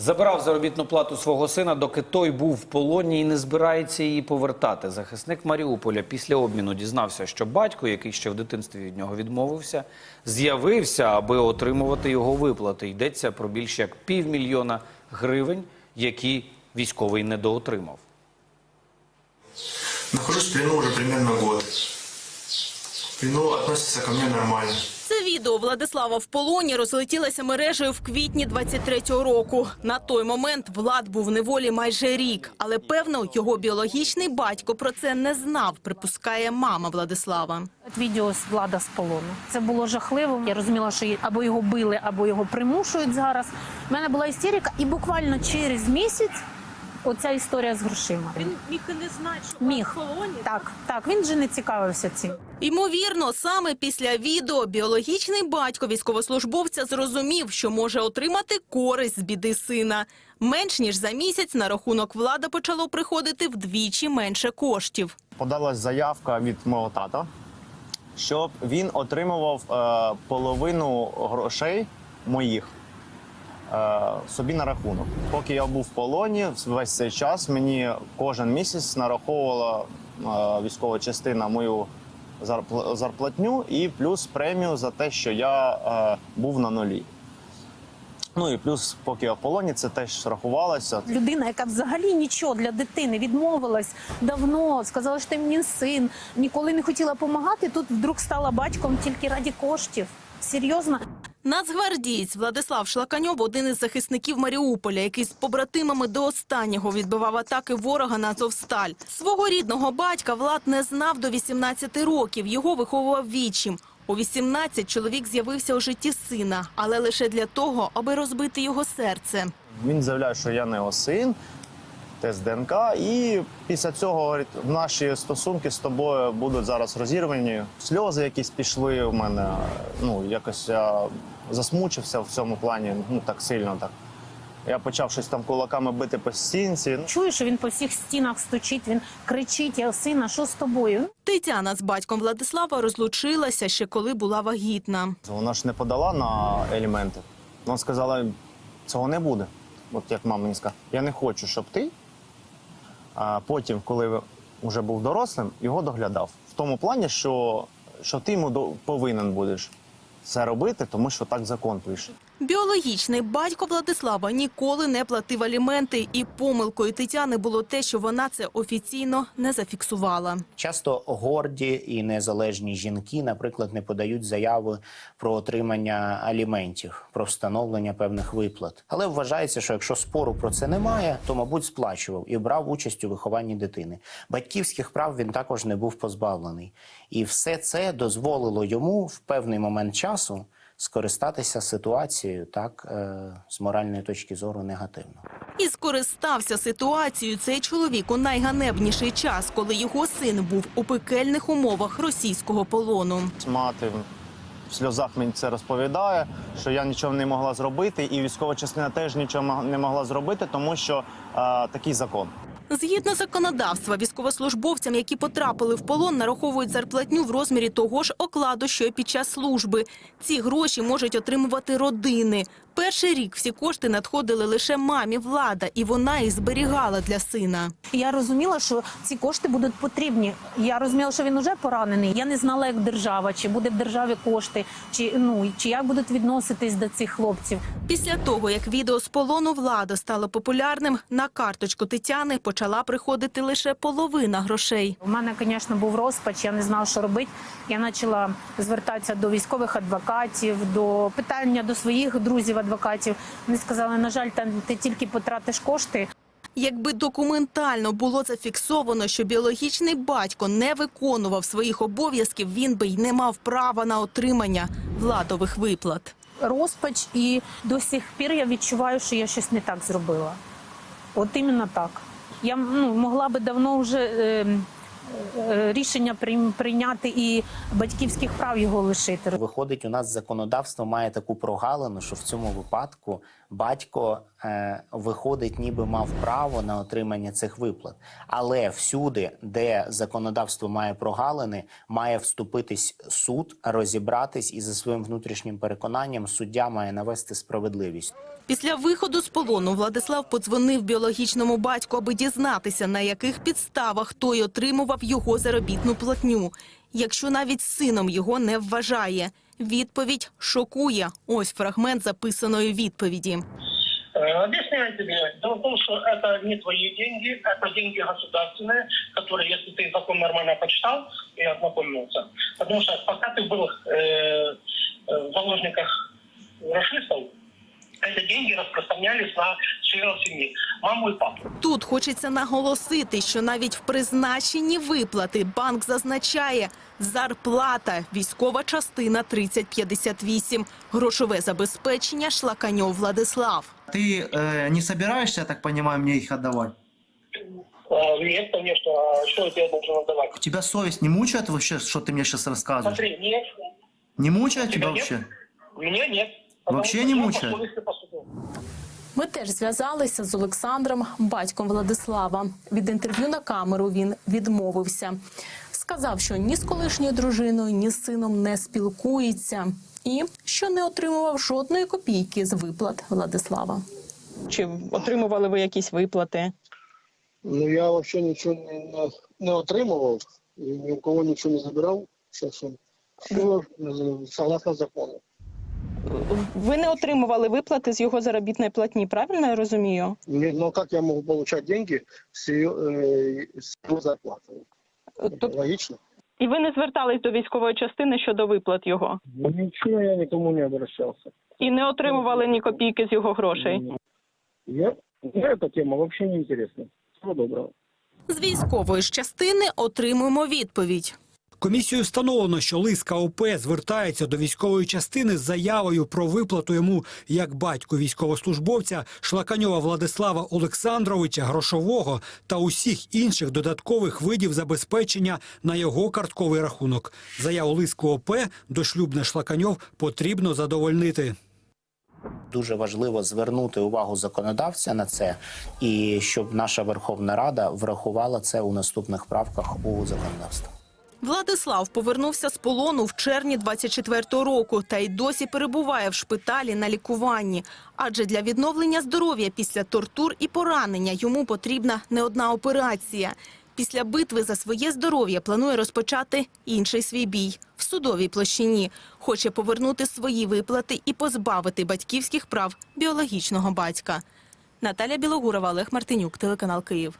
Забирав заробітну плату свого сина, доки той був в полоні і не збирається її повертати. Захисник Маріуполя після обміну дізнався, що батько, який ще в дитинстві від нього відмовився, з'явився, аби отримувати його виплати. Йдеться про більш як півмільйона гривень, які військовий недоотримав. Нахожусь в плену уже примерно год. Плену относятся ко мне нормально. Це відео Владислава в полоні розлетілося мережею в квітні 23-го року. На той момент Влад був в неволі майже рік, але певно його біологічний батько про це не знав. Припускає мама Владислава. Відео з влада з полону. Це було жахливо. Я розуміла, що або його били, або його примушують зараз. У мене була істерика, і буквально через місяць оця історія з грошима. Він міг і не знати, що Міг. Так, так, він вже не цікавився цим. Ймовірно, саме після відео біологічний батько військовослужбовця зрозумів, що може отримати користь з біди сина. Менш ніж за місяць на рахунок влада почало приходити вдвічі менше коштів. подалась заявка від мого тата, щоб він отримував е, половину грошей моїх собі на рахунок. Поки я був в полоні, весь цей час мені кожен місяць нараховувала е, військова частина мою зарпл- зарплатню і плюс премію за те, що я е, був на нулі. Ну і плюс, поки я в полоні, це теж рахувалося. Людина, яка взагалі нічого для дитини відмовилась давно, сказала, що ти мені син, ніколи не хотіла допомагати. Тут вдруг стала батьком тільки раді коштів. Серйозно, Нацгвардієць Владислав Шлаканьов – один із захисників Маріуполя, який з побратимами до останнього відбивав атаки ворога на Азовсталь. Свого рідного батька Влад не знав до 18 років. Його виховував вічим. У 18 чоловік з'явився у житті сина, але лише для того, аби розбити його серце. Він заявляє, що я не його син, тест ДНК, і після цього говорить, наші стосунки з тобою будуть зараз розірвані. Сльози якісь пішли у мене. Ну, якось я засмучився в цьому плані, ну так сильно так. Я почав щось там кулаками бити по стінці. Ну, чую, що він по всіх стінах стучить, він кричить: я сина, що з тобою? Тетяна з батьком Владислава розлучилася ще коли була вагітна. Вона ж не подала на елементи. Вона сказала, цього не буде. От як мама мені сказала, я не хочу, щоб ти. А потім, коли вже був дорослим, його доглядав. В тому плані, що, що ти йому повинен будеш це робити, тому що так закон пише. Біологічний батько Владислава ніколи не платив аліменти, і помилкою Тетяни було те, що вона це офіційно не зафіксувала. Часто горді і незалежні жінки, наприклад, не подають заяви про отримання аліментів, про встановлення певних виплат. Але вважається, що якщо спору про це немає, то мабуть сплачував і брав участь у вихованні дитини. Батьківських прав він також не був позбавлений, і все це дозволило йому в певний момент часу скористатися ситуацією так е, з моральної точки зору негативно. І скористався ситуацією цей чоловік у найганебніший час, коли його син був у пекельних умовах російського полону. Мати в сльозах мені це розповідає, що я нічого не могла зробити, і військова частина теж нічого не могла зробити, тому що е, такий закон. Згідно законодавства, військовослужбовцям, які потрапили в полон, нараховують зарплатню в розмірі того ж окладу, що й під час служби. Ці гроші можуть отримувати родини. Перший рік всі кошти надходили лише мамі влада, і вона їх зберігала для сина. Я розуміла, що ці кошти будуть потрібні. Я розуміла, що він уже поранений. Я не знала, як держава, чи буде в державі кошти, чи ну чи як будуть відноситись до цих хлопців. Після того, як відео з полону влада стало популярним, на карточку Тетяни почала приходити лише половина грошей. У мене, звісно, був розпач. Я не знала, що робити. Я почала звертатися до військових адвокатів, до питання до своїх друзів адвокатів. Вони сказали, на жаль, там ти тільки потратиш кошти. Якби документально було зафіксовано, що біологічний батько не виконував своїх обов'язків, він би й не мав права на отримання владових виплат. Розпач, і до сих пір я відчуваю, що я щось не так зробила. От іменно так. Я ну, могла би давно вже е, рішення прийм- прийняти і батьківських прав його лишити. Виходить, у нас законодавство має таку прогалину, що в цьому випадку батько е, виходить, ніби мав право на отримання цих виплат. Але всюди, де законодавство має прогалини, має вступитись суд, розібратись і за своїм внутрішнім переконанням суддя має навести справедливість. Після виходу з полону Владислав подзвонив біологічному батьку, аби дізнатися, на яких підставах той отримував його заробітну платню. Якщо навіть сином його не вважає. Відповідь шокує. Ось фрагмент записаної відповіді. Э, Объясняю тебе. Дело в том, что это не твои деньги, это деньги государственные, которые, если ты закон нормально почитал и ознакомился. Потому что пока ты был э, э, в заложниках расистов, эти деньги распространялись на членов семьи, маму и папу. Тут хочеться наголосити, що навіть в призначенні виплати банк зазначає зарплата, військова частина 3058, грошове забезпечення Шлаканьов Владислав. Ты э, не собираешься, я так понимаю, мне их отдавать? Э, Нет, конечно, а что я тебе должен отдавать? Тебя совесть не мучает вообще, что ты мне сейчас рассказываешь? Смотри, нет, Не мучает Тебя тебя нет? вообще? меня нет. Потому Вообще что не я по мучает? совести поступил. Ми теж зв'язалися з Олександром, батьком Владислава. Від інтерв'ю на камеру він відмовився. Сказав, що ні з колишньою дружиною, ні з сином не спілкується, і що не отримував жодної копійки з виплат Владислава. Чи отримували ви якісь виплати? Ну, я вообще нічого не, не, не отримував, і ні у кого нічого не забирав. Часом. Е, согласно закону. Ви не отримували виплати з його заробітної платні, правильно я розумію? Не, ну как я деньги с ее, э, с его зарплаты? Тут Логічно. і ви не звертались до військової частини щодо виплат його, Нічого я нікому не обращався. і не отримували ні копійки з його грошей. Я, эта тема взагалі не интересна. Всього доброго. З військової частини отримуємо відповідь. Комісією встановлено, що лист КОП звертається до військової частини з заявою про виплату йому як батьку військовослужбовця Шлаканьова Владислава Олександровича грошового та усіх інших додаткових видів забезпечення на його картковий рахунок. Заяву лист КОП дошлюбне Шлаканьов потрібно задовольнити. Дуже важливо звернути увагу законодавця на це, і щоб наша Верховна Рада врахувала це у наступних правках у законодавство. Владислав повернувся з полону в червні 24-го року та й досі перебуває в шпиталі на лікуванні. Адже для відновлення здоров'я після тортур і поранення йому потрібна не одна операція. Після битви за своє здоров'я планує розпочати інший свій бій в судовій площині. Хоче повернути свої виплати і позбавити батьківських прав біологічного батька. Наталя Білогурова, Олег Мартинюк, телеканал Київ.